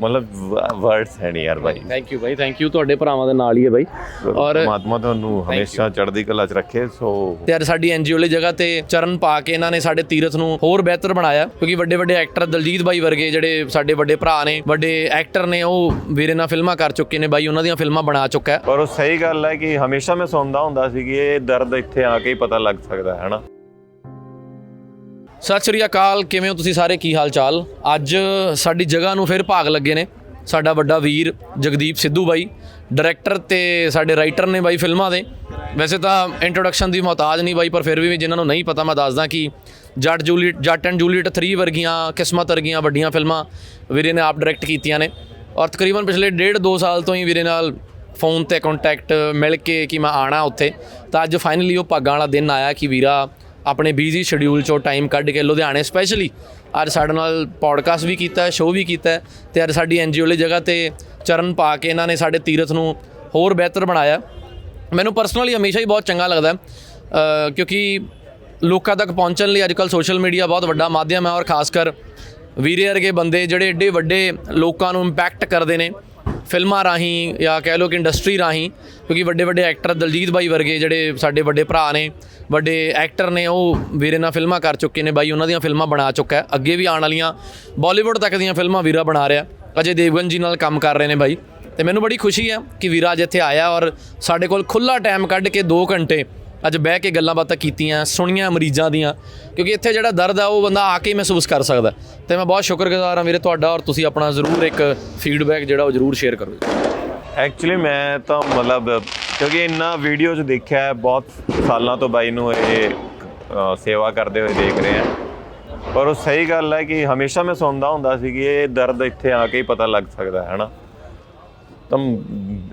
ਮਤਲਬ ਵਰਡਸ ਹੈ ਨਹੀਂ ਯਾਰ ਬਾਈ। ਥੈਂਕ ਯੂ ਬਾਈ ਥੈਂਕ ਯੂ ਤੁਹਾਡੇ ਭਰਾਵਾਂ ਦੇ ਨਾਲ ਹੀ ਹੈ ਬਾਈ। ਔਰ ਪਰਮਾਤਮਾ ਤੁਹਾਨੂੰ ਹਮੇਸ਼ਾ ਚੜ੍ਹਦੀ ਕਲਾ 'ਚ ਰੱਖੇ ਸੋ ਤੇ ਅੱਜ ਸਾਡੀ ਐਨਜੀਓ ਵਾਲੀ ਜਗ੍ਹਾ ਤੇ ਚਰਨ ਪਾ ਕੇ ਇਹਨਾਂ ਨੇ ਸਾਡੇ ਤੀਰਥ ਨੂੰ ਹੋਰ ਬਿਹਤਰ ਬਣਾਇਆ ਕਿਉਂਕਿ ਵੱਡੇ ਵੱਡੇ ਐਕਟਰ ਦਲਜੀਤ ਬਾਈ ਵਰਗੇ ਜਿਹੜੇ ਸਾਡੇ ਵੱਡੇ ਭਰਾ ਨੇ ਵੱਡੇ ਐਕਟਰ ਨੇ ਉਹ ਵੀਰੇ ਨਾਲ ਫਿਲਮਾਂ ਕਰ ਚੁੱਕੇ ਨੇ ਬਾਈ ਉਹਨਾਂ ਦੀਆਂ ਫਿਲਮਾਂ ਬਣਾ ਚੁੱਕਾ ਹੈ। ਪਰ ਉਹ ਸਹੀ ਗੱਲ ਹੈ ਕਿ ਹਮੇਸ਼ਾ ਮੈਂ ਸੁਣਦਾ ਹੁੰਦਾ ਸੀ ਕਿ ਇਹ ਦਰਦ ਇੱਥੇ ਆ ਕੇ ਹੀ ਪਤਾ ਲੱਗ ਸਕਦਾ ਹੈ ਹਨਾ ਸਤਿ ਸ਼੍ਰੀ ਅਕਾਲ, ਕਿਵੇਂ ਹੋ ਤੁਸੀਂ ਸਾਰੇ? ਕੀ ਹਾਲ ਚਾਲ ਅੱਜ ਸਾਡੀ ਜਗ੍ਹਾ ਨੂੰ ਫਿਰ ਭਾਗ ਲੱਗੇ ਨੇ ਸਾਡਾ ਵੱਡਾ ਵੀਰ ਜਗਦੀਪ ਸਿੱਧੂ ਬਾਈ ਡਾਇਰੈਕਟਰ ਤੇ ਸਾਡੇ ਰਾਈਟਰ ਨੇ ਬਾਈ ਫਿਲਮਾਂ ਦੇ। ਵੈਸੇ ਤਾਂ ਇੰਟਰੋਡਕਸ਼ਨ ਦੀ ਮੁਹਤਾਜ ਨਹੀਂ ਬਾਈ, ਪਰ ਫਿਰ ਵੀ ਜਿਨ੍ਹਾਂ ਨੂੰ ਨਹੀਂ ਪਤਾ, ਮੈਂ ਦੱਸਦਾ ਕਿ ਜੱਟ ਜੂਲੀਟ ਜੱਟ ਐਂਡ ਜੂਲੀਟ 3 ਵਰਗੀਆਂ, ਕਿਸਮਤ ਵਰਗੀਆਂ ਵੱਡੀਆਂ ਫਿਲਮਾਂ ਵੀਰੇ ਨੇ ਆਪ ਡਾਇਰੈਕਟ ਕੀਤੀਆਂ ਨੇ। ਔਰ ਤਕਰੀਬਨ ਪਿਛਲੇ ਡੇਢ 2 ਸਾਲ ਤੋਂ ਹੀ ਵੀਰੇ ਨਾਲ ਫੋਨ ਤੇ ਕੰਟੈਕਟ ਮਿਲ ਕੇ ਕਿ ਮੈਂ ਆਣਾ ਉੱਥੇ, ਤਾਂ ਅੱਜ ਫਾਈਨਲੀ ਉਹ ਭਾਗਾਂ ਵਾਲਾ ਦਿਨ ਆਇਆ ਕਿ ਵੀਰਾ ਆਪਣੇ ਬਿਜ਼ੀ ਸ਼ਡਿਊਲ ਚੋਂ ਟਾਈਮ ਕੱਢ ਕੇ ਲੁਧਿਆਣੇ ਸਪੈਸ਼ਲੀ ਅੱਜ ਸਾਡੇ ਨਾਲ ਪੋਡਕਾਸਟ ਵੀ ਕੀਤਾ ਸ਼ੋਅ ਵੀ ਕੀਤਾ ਹੈ ਤੇ ਅੱਜ ਸਾਡੀ ਐਨਜੀਓ ਵਾਲੀ ਜਗ੍ਹਾ ਤੇ ਚਰਨ ਪਾ ਕੇ ਇਹਨਾਂ ਨੇ ਸਾਡੇ ਤੀਰਥ ਨੂੰ ਹੋਰ ਬਿਹਤਰ ਬਣਾਇਆ। ਮੈਨੂੰ ਪਰਸਨਲੀ ਹਮੇਸ਼ਾ ਹੀ ਬਹੁਤ ਚੰਗਾ ਲੱਗਦਾ ਹੈ ਕਿਉਂਕਿ ਲੋਕਾਂ ਤੱਕ ਪਹੁੰਚਣ ਲਈ ਅੱਜਕੱਲ ਸੋਸ਼ਲ ਮੀਡੀਆ ਬਹੁਤ ਵੱਡਾ ਮਾਧਿਅਮ ਹੈ ਔਰ ਖਾਸ ਕਰ ਵੀਰੇ ਵਰਗੇ ਬੰਦੇ ਜਿਹੜੇ ਏਡੇ ਵੱਡੇ ਲੋਕਾਂ ਨੂੰ ਇੰਪੈਕਟ ਕਰਦੇ ਨੇ ਫਿਲਮਾਂ ਰਾਹੀਂ ਜਾਂ ਕਹਿ ਲਓ ਕਿ ਇੰਡਸਟਰੀ ਰਾਹੀਂ, ਕਿਉਂਕਿ ਵੱਡੇ ਵੱਡੇ ਐਕਟਰ ਦਲਜੀਤ ਬਾਈ ਵਰਗੇ ਜਿਹੜੇ ਸਾਡੇ ਵੱਡੇ ਭਰਾ ਨੇ, ਵੱਡੇ ਐਕਟਰ ਨੇ, ਉਹ ਵੀਰੇ ਨਾਲ ਫਿਲਮਾਂ ਕਰ ਚੁੱਕੇ ਨੇ ਬਾਈ, ਉਹਨਾਂ ਦੀਆਂ ਫਿਲਮਾਂ ਬਣਾ ਚੁੱਕਾ ਹੈ। ਅੱਗੇ ਵੀ ਆਉਣ ਵਾਲੀਆਂ ਬਾਲੀਵੁੱਡ ਤੱਕ ਦੀਆਂ ਫਿਲਮਾਂ ਵੀਰਾ ਬਣਾ ਰਿਹਾ। ਅਜੇ ਦੇਵਗਨ ਜੀ ਨਾਲ ਕੰਮ ਕਰ ਰਹੇ ਨੇ ਬਾਈ। ਤੇ ਮੈਨੂੰ ਬੜੀ ਖੁਸ਼ੀ ਹੈ ਕਿ ਵੀਰਾ ਅੱਜ ਇੱਥੇ ਆਇਆ ਔਰ ਸਾਡੇ ਕੋਲ ਖੁੱਲਾ ਟਾਈਮ ਕੱਢ ਕੇ 2 ਘੰਟੇ ਅੱਜ ਬਹਿ ਕੇ ਗੱਲਾਂ ਬਾਤਾਂ ਕੀਤੀਆਂ, ਸੁਣੀਆਂ ਮਰੀਜ਼ਾਂ ਦੀਆਂ, ਕਿਉਂਕਿ ਇੱਥੇ ਜਿਹੜਾ ਦਰਦ ਆ, ਉਹ ਬੰਦਾ ਆ ਕੇ ਹੀ ਮਹਿਸੂਸ ਕਰ ਸਕਦਾ ਤੇ ਮੈਂ ਬਹੁਤ ਸ਼ੁਕਰਗੁਜ਼ਾਰ ਹਾਂ ਵੀਰੇ ਤੁਹਾਡਾ ਔਰ ਤੁਸੀਂ ਆਪਣਾ ਜ਼ਰੂਰ ਇੱਕ ਫੀਡਬੈਕ ਜਿਹੜਾ ਉਹ ਜ਼ਰੂਰ ਸ਼ੇਅਰ ਕਰੋ। ਐਕਚੁਅਲੀ ਮੈਂ ਤਾਂ ਮਤਲਬ, ਕਿਉਂਕਿ ਇੰਨਾ ਵੀਡੀਓ 'ਚ ਦੇਖਿਆ ਹੈ, ਬਹੁਤ ਸਾਲਾਂ ਤੋਂ ਬਾਈ ਨੂੰ ਇਹ ਸੇਵਾ ਕਰਦੇ ਹੋਏ ਦੇਖ ਰਹੇ ਆ ਪਰ ਉਹ ਸਹੀ ਗੱਲ ਹੈ ਕਿ ਹਮੇਸ਼ਾ ਮੈਂ ਸੁਣਦਾ ਹੁੰਦਾ ਸੀ ਕਿ ਇਹ ਦਰਦ ਇੱਥੇ ਆ ਕੇ ਹੀ ਪਤਾ ਲੱਗ ਸਕਦਾ ਹੈ ਹਨਾ ਤਾਂ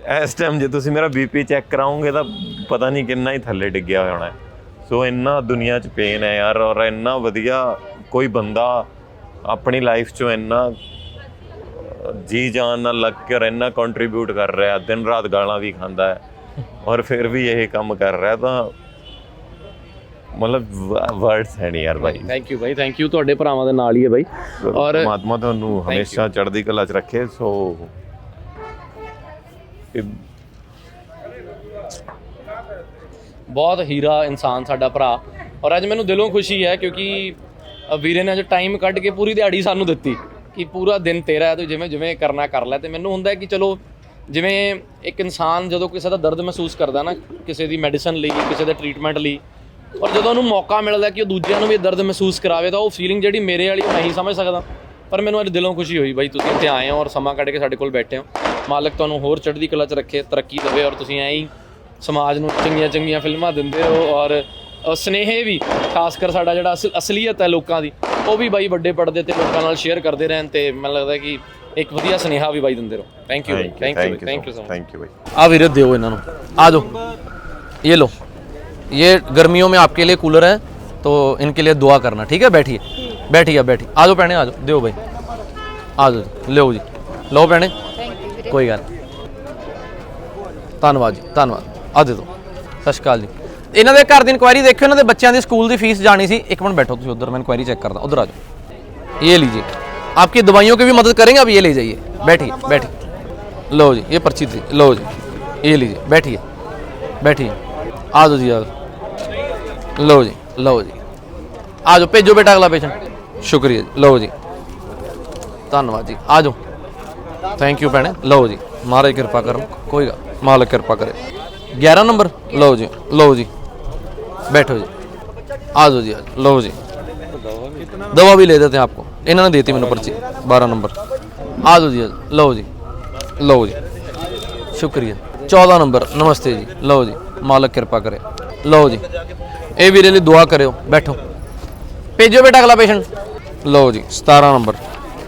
ਇਸ ਟਾਈਮ ਜੇ ਤੁਸੀਂ ਮੇਰਾ ਬੀਪੀ ਚੈੱਕ ਕਰਾਓਗੇ ਤਾਂ ਪਤਾ ਨਹੀਂ ਕਿੰਨਾ ਹੀ ਥੱਲੇ ਡਿੱਗਿਆ ਹੋਣਾ ਸੋ ਇੰਨਾ ਦੁਨੀਆ 'ਚ ਪੇਨ ਹੈ ਯਾਰ ਔਰ ਇੰਨਾ ਵਧੀਆ ਕੋਈ ਬੰਦਾ ਆਪਣੀ ਲਾਈਫ 'ਚੋਂ ਇੰਨਾ ਜੀ ਜਾਨ ਨਾਲ ਲੱਗ ਕੇ ਔਰ ਇੰਨਾ ਕੰਟਰੀਬਿਊਟ ਕਰ ਰਿਹਾ ਦਿਨ ਰਾਤ ਗਾਲਾਂ ਵੀ ਖਾਂਦਾ ਹੈ ਔਰ ਫਿਰ ਵੀ ਇਹ ਕੰਮ ਕਰ ਰਿਹਾ ਤਾਂ ਮਤਲਬ ਵਰਡਸ ਹੈ ਨਹੀਂ ਯਾਰ ਬਾਈ ਥੈਂਕ ਯੂ ਬਾਈ ਥੈਂਕ ਯੂ ਤੁਹਾਡੇ ਭਰਾਵਾਂ ਦੇ ਨਾਲ ਹੀ ਹੈ ਬਾਈ ਔਰ ਪਰਮਾਤਮਾ ਤੁਹਾਨੂੰ ਹਮੇਸ਼ਾ ਚੜ੍ਹਦੀ ਕਲਾ 'ਚ ਰੱਖੇ ਸੋ ਇਹ ਬਹੁਤ ਹੀਰਾ ਇਨਸਾਨ ਸਾਡਾ ਭਰਾ। ਔਰ ਅੱਜ ਮੈਨੂੰ ਦਿਲੋਂ ਖੁਸ਼ੀ ਹੈ ਕਿਉਂਕਿ ਵੀਰੇ ਨੇ ਅੱਜ ਟਾਈਮ ਕੱਢ ਕੇ ਪੂਰੀ ਦਿਹਾੜੀ ਸਾਨੂੰ ਦਿੱਤੀ ਕਿ ਪੂਰਾ ਦਿਨ ਤੇਰਾ ਹੈ ਤੂੰ ਜਿਵੇਂ ਜਿਵੇਂ ਕਰਨਾ ਕਰ ਲੈ। ਤੇ ਮੈਨੂੰ ਹੁੰਦਾ ਹੈ ਕਿ ਚਲੋ, ਜਿਵੇਂ ਇੱਕ ਇਨਸਾਨ ਜਦੋਂ ਕਿਸੇ ਦਾ ਦਰਦ ਮਹਿਸੂਸ ਕਰਦਾ ਨਾ, ਕਿਸੇ ਦੀ ਮੈਡੀਸਨ ਲਈ, ਕਿਸੇ ਦੇ ਟ੍ਰੀਟਮੈਂਟ ਲਈ, ਔਰ ਜਦੋਂ ਉਹਨੂੰ ਮੌਕਾ ਮਿਲਦਾ ਕਿ ਉਹ ਦੂਜਿਆਂ ਨੂੰ ਵੀ ਦਰਦ ਮਹਿਸੂਸ ਕਰਾਵੇ, ਤਾਂ ਉਹ ਫੀਲਿੰਗ ਜਿਹੜੀ ਮੇਰੇ ਵਾਲੀ ਉਹ ਨਹੀਂ ਸਮਝ ਸਕਦਾ। ਪਰ ਮੈਨੂੰ ਅੱਜ ਦਿਲੋਂ ਖੁਸ਼ੀ ਹੋਈ ਬਾਈ ਤੁਸੀਂ ਇੱਥੇ ਆਏ ਹੋ ਔਰ ਸਮਾਂ ਕੱਢ ਕੇ ਸਾਡੇ ਕੋਲ ਬੈਠੇ ਹੋ। ਮਾਲਕ ਤੁਹਾਨੂੰ ਹੋਰ ਚੜ੍ਹਦੀ ਕਲਾ 'ਚ ਰੱਖੇ ਤਰੱਕੀ ਦੇਵੇ ਔਰ ਤੁਸੀਂ ਐਂ ਹੀ ਸਮਾਜ ਨੂੰ ਚੰਗੀਆਂ ਚੰਗੀਆਂ ਫਿਲਮਾਂ ਦਿੰਦੇ ਹੋ ਔਰ ਅ, ਸਨੇਹੇ ਵੀ ਖਾਸ ਕਰ ਸਾਡਾ ਜਿਹੜਾ ਅਸਲ- ਅਸਲੀਅਤ ਹੈ ਲੋਕਾਂ ਦੀ ਉਹ ਵੀ ਬਾਈ ਵੱਡੇ ਪਰਦੇ ਤੇ ਲੋਕਾਂ ਨਾਲ ਸ਼ੇਅਰ ਕਰਦੇ ਰਹਿਣ ਤੇ ਮੈਨੂੰ ਲੱਗਦਾ ਕਿ ਇੱਕ ਵਧੀਆ ਸਨੇਹਾ ਵੀ ਬਾਈ ਦਿੰਦੇ ਰਹੋ thank you thank you thank you so much thank you ਬਾਈ ਆ ਵੀਰੇ ਦਿਓ ਇਹਨਾਂ ਨੂੰ ਆ ਜਾਓ ये लो ये गर्मियों में आपके लिए कूलर है तो इनके लिए दुआ करना ठीक है बैठिए बैठिए बैठिए आ जाओ भैने आ जाओ दियो भाई आ जाओ लो जी लो भैने ਕੋਈ ਗੱਲ ਨਹੀਂ। ਧੰਨਵਾਦ ਜੀ ਧੰਨਵਾਦ ਆ ਦੇ ਦਿਓ ਸਤਿ ਸ਼੍ਰੀ ਅਕਾਲ ਜੀ ਇਹਨਾਂ ਦੇ ਘਰ ਦੀ ਇਨਕੁਆਇਰੀ ਦੇਖਿਓ ਇਹਨਾਂ ਦੇ ਬੱਚਿਆਂ ਦੀ ਸਕੂਲ ਦੀ ਫੀਸ ਜਾਣੀ ਸੀ ਇੱਕ ਮਿੰਟ बैठो ਤੁਸੀਂ ਉਧਰ मैं इंक्वायरी चेक करता उधर आ जाओ ये लीजिए आपकी दवाइयों की भी मदद करेंगे अब ये ले जाइए बैठिए बैठिए लो जी ये पर्ची थी लो जी ये लीजिए बैठिए बैठिए आ जाओ जी आ जाओ लो जी लो जी आ जाओ भेजो बेटा अगला पेशेंट शुक्रिया जी लो जी ਧੰਨਵਾਦ ਜੀ ਆ ਜਾਓ ਥੈਂਕ ਯੂ ਭੈਣੇ। ਲਓ ਜੀ, ਮਹਾਰਾਜ ਕਿਰਪਾ ਕਰੋ ਕੋਈ ਗੱਲ ਮਾਲਕ ਕਿਰਪਾ ਕਰੇ। 11 ਨੰਬਰ, ਲਓ ਜੀ ਲਓ ਜੀ। ਬੈਠੋ ਜੀ। ਆ ਜਾਓ ਜੀ, ਆ ਜਾਓ। ਲਓ ਜੀ। ਦਵਾ ਵੀ ਲੈ ਦੇਤੇ ਆਪਕੋ। ਇਹਨਾਂ ਨੇ ਦੇਤੀ ਮੈਨੂੰ ਪਰਚੀ। 12 ਨੰਬਰ। ਆ ਜਾਓ ਜੀ, ਆ ਜਾਓ। ਲਓ ਜੀ ਲਓ ਜੀ। ਸ਼ੁਕਰੀਆ। 14 ਨੰਬਰ, ਨਮਸਤੇ ਜੀ। ਲਓ ਜੀ, ਮਾਲਕ ਕਿਰਪਾ ਕਰੇ। ਲਓ ਜੀ। ਇਹ ਵੀਰੇ ਲਈ ਦੁਆ ਕਰਿਓ। ਬੈਠੋ। ਭੇਜੋ ਬੇਟਾ ਅਗਲਾ ਪੇਸ਼ੈਂਟ ਲਓ ਜੀ 17 ਨੰਬਰ।